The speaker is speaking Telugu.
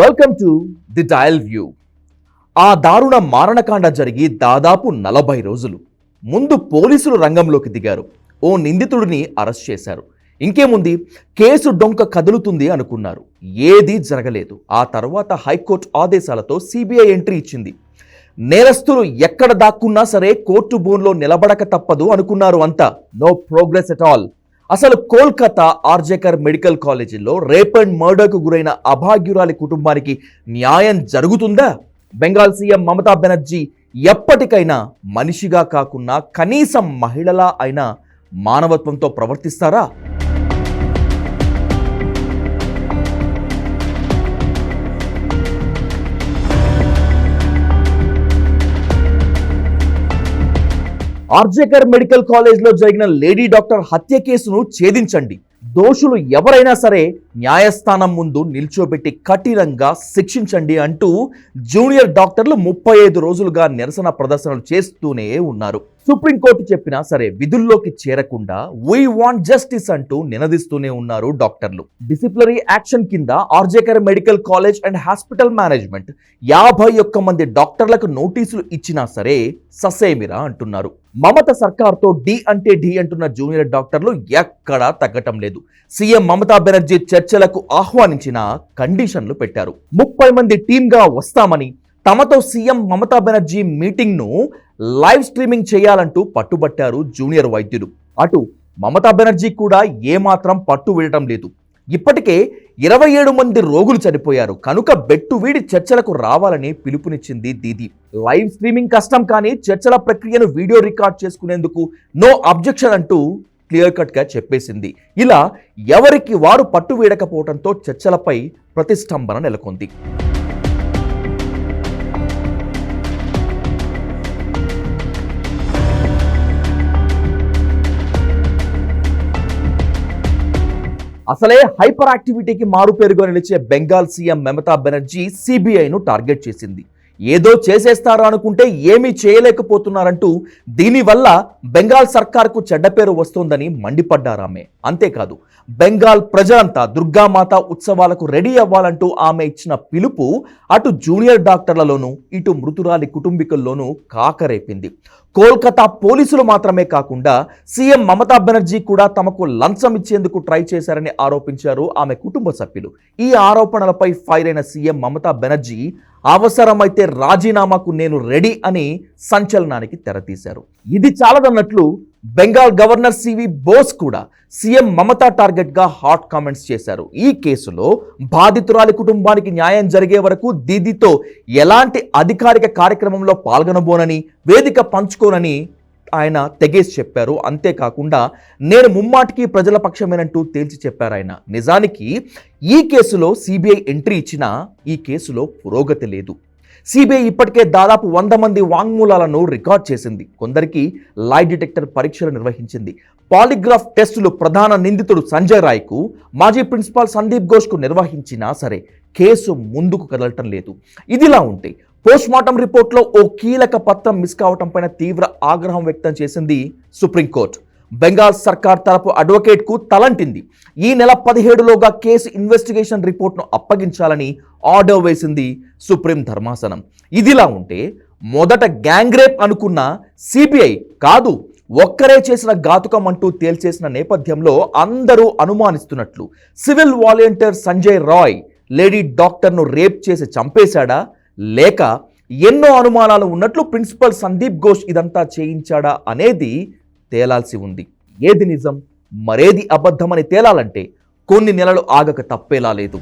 Welcome to the dial view ఆ దారుణ మారణకాండ జరిగి దాదాపు నలభై రోజులు. ముందు పోలీసులు రంగంలోకి దిగారు. ఓ నిందితుడిని అరెస్ట్ చేశారు. ఇంకేముంది? కేసు డొంక కదులుతుంది అనుకున్నారు. ఏదీ జరగలేదు. ఆ తర్వాత హైకోర్టు ఆదేశాలతో సిబిఐ ఎంట్రీ ఇచ్చింది. నేరస్తులు ఎక్కడ దాక్కున్నా సరే కోర్టు బోన్లో నిలబడక తప్పదు అనుకున్నారు అంతా. నో ప్రోగ్రెస్ ఎట్ ఆల్ అసలు కోల్కతా ఆర్జేకర్ మెడికల్ కాలేజీలో రేప్ అండ్ మర్డర్కు గురైన అభాగ్యురాలి కుటుంబానికి న్యాయం జరుగుతుందా? బెంగాల్ సీఎం మమతా బెనర్జీ ఎప్పటికైనా మనిషిగా కాకుండా కనీసం మహిళలా అయినా మానవత్వంతో ప్రవర్తిస్తారా? ఆర్జేకర్ మెడికల్ కాలేజ్లో జరిగిన లేడీ డాక్టర్ హత్య కేసును ఛేదించండి. దోషులు ఎవరైనా సరే న్యాయస్థానం ముందు నిల్చోబెట్టి కఠినంగా శిక్షించండి అంటూ జూనియర్ డాక్టర్లు ముప్పై ఐదు రోజులుగా నిరసన ప్రదర్శనలు చేస్తూనే ఉన్నారు. సుప్రీంకోర్టు చెప్పినా సరే విధుల్లోకి చేరకుండా వీ వాంట్ జస్టిస్ అంటూ నినదిస్తూనే ఉన్నారు డాక్టర్లు. డిసిప్లినరీ యాక్షన్ కింద RG Kar medical college and hospital management యాభై ఒక్క మంది డాక్టర్లకు నోటీసులు ఇచ్చినా సరే ససేమిరా అంటున్నారు. మమత సర్కార్తో డి అంటే డి అంటున్న జూనియర్ డాక్టర్లు ఎక్కడా తగ్గటం లేదు. సీఎం మమతా బెనర్జీ చర్చలకు ఆహ్వానించిన కండిషన్లు పెట్టారు. ముప్పై మంది టీంగా వస్తామని తమతో సీఎం మమతా బెనర్జీ మీటింగ్ను లైవ్ స్ట్రీమింగ్ చేయాలంటూ పట్టుబట్టారు జూనియర్ వైద్యులు. అటు మమతా బెనర్జీ కూడా ఏమాత్రం పట్టు వీడటం లేదు. ఇప్పటికే ఇరవై ఏడు మంది రోగులు చనిపోయారు. కనుక బెట్టు వీడి చర్చలకు రావాలని పిలుపునిచ్చింది దీది. లైవ్ స్ట్రీమింగ్ కష్టం కానీ చర్చల ప్రక్రియను వీడియో రికార్డ్ చేసుకునేందుకు నో అబ్జెక్షన్ అంటూ క్లియర్ కట్గా చెప్పేసింది. ఇలా ఎవరికి వారు పట్టు వీడకపోవడంతో చర్చలపై ప్రతిష్టంభన నెలకొంది. అసలే హైపర్ యాక్టివిటీకి మారు పేరుగా నిలిచే బెంగాల్ సీఎం మమతా బెనర్జీ సిబిఐను టార్గెట్ చేసింది. ఏదో చేసేస్తారు అనుకుంటే ఏమీ చేయలేకపోతున్నారంటూ దీనివల్ల బెంగాల్ సర్కార్కు చెడ్డ పేరు వస్తోందని మండిపడ్డారామె. అంతేకాదు బెంగాల్ ప్రజలంతా దుర్గామాత ఉత్సవాలకు రెడీ అవ్వాలంటూ ఆమె ఇచ్చిన పిలుపు అటు జూనియర్ డాక్టర్లలోనూ ఇటు మృతురాలి కుటుంబీకుల్లోనూ కాకరేపింది. కోల్కతా పోలీసులు మాత్రమే కాకుండా సీఎం మమతా బెనర్జీ కూడా తమకు లంచం ఇచ్చేందుకు ట్రై చేశారని ఆరోపించారు ఆమె కుటుంబ సభ్యులు. ఈ ఆరోపణలపై ఫైర్ అయిన సీఎం మమతా బెనర్జీ అవసరమైతే రాజీనామాకు నేను రెడీ అని సంచలనానికి తెరతీశారు ఇది చాలదన్నట్లు బెంగాల్ గవర్నర్ సివి బోస్ కూడా సీఎం మమతా టార్గెట్గా హాట్ కామెంట్స్ చేశారు. ఈ కేసులో బాధితురాలి కుటుంబానికి న్యాయం జరిగే వరకు దీదితో ఎలాంటి అధికారిక కార్యక్రమంలో పాల్గొనబోనని వేదిక పంచుకోనని ఆయన తెగేసి చెప్పారు. అంతేకాకుండా నేను ముమ్మాటికి ప్రజల పక్షమేనంటూ తేల్చి చెప్పారు ఆయన. నిజానికి ఈ కేసులో సిబిఐ ఎంట్రీ ఇచ్చినా ఈ కేసులో పురోగతి లేదు. సిబిఐ ఇప్పటికే దాదాపు వంద మంది వాంగ్మూలాలను రికార్డ్ చేసింది. కొందరికి లై డిటెక్టర్ పరీక్షలు నిర్వహించింది. పాలిగ్రాఫ్ టెస్టులు ప్రధాన నిందితుడు సంజయ్ రాయ్కు మాజీ ప్రిన్సిపాల్ సందీప్ ఘోష్కు నిర్వహించినా సరే కేసు ముందుకు కదలటం లేదు. ఇదిలా ఉంటే పోస్ట్మార్టం రిపోర్ట్లో ఓ కీలక పత్రం మిస్ కావటం పైన తీవ్ర ఆగ్రహం వ్యక్తం చేసింది సుప్రీంకోర్టు. బెంగాల్ సర్కార్ తరపు అడ్వకేట్కు తలంటింది. ఈ నెల పదిహేడులోగా కేసు ఇన్వెస్టిగేషన్ రిపోర్ట్ను అప్పగించాలని ఆర్డర్ వేసింది సుప్రీం ధర్మాసనం. ఇదిలా ఉంటే మొదట గ్యాంగ్ రేప్ అనుకున్న సిబిఐ కాదు ఒక్కరే చేసిన ఘాతుకం అంటూ తేల్చేసిన నేపథ్యంలో అందరూ అనుమానిస్తున్నట్లు. Civil volunteer Sanjay Roy lady డాక్టర్ను రేప్ చేసి చంపేశాడా? లేక ఎన్నో అనుమానాలు ఉన్నట్లు ప్రిన్సిపల్ సందీప్ ఘోష్ ఇదంతా చేయించాడా అనేది తేలాల్సి ఉంది. ఏది నిజం మరేది అబద్ధమని తేలాలంటే కొన్ని నెలలు ఆగక తప్పేలా లేదు.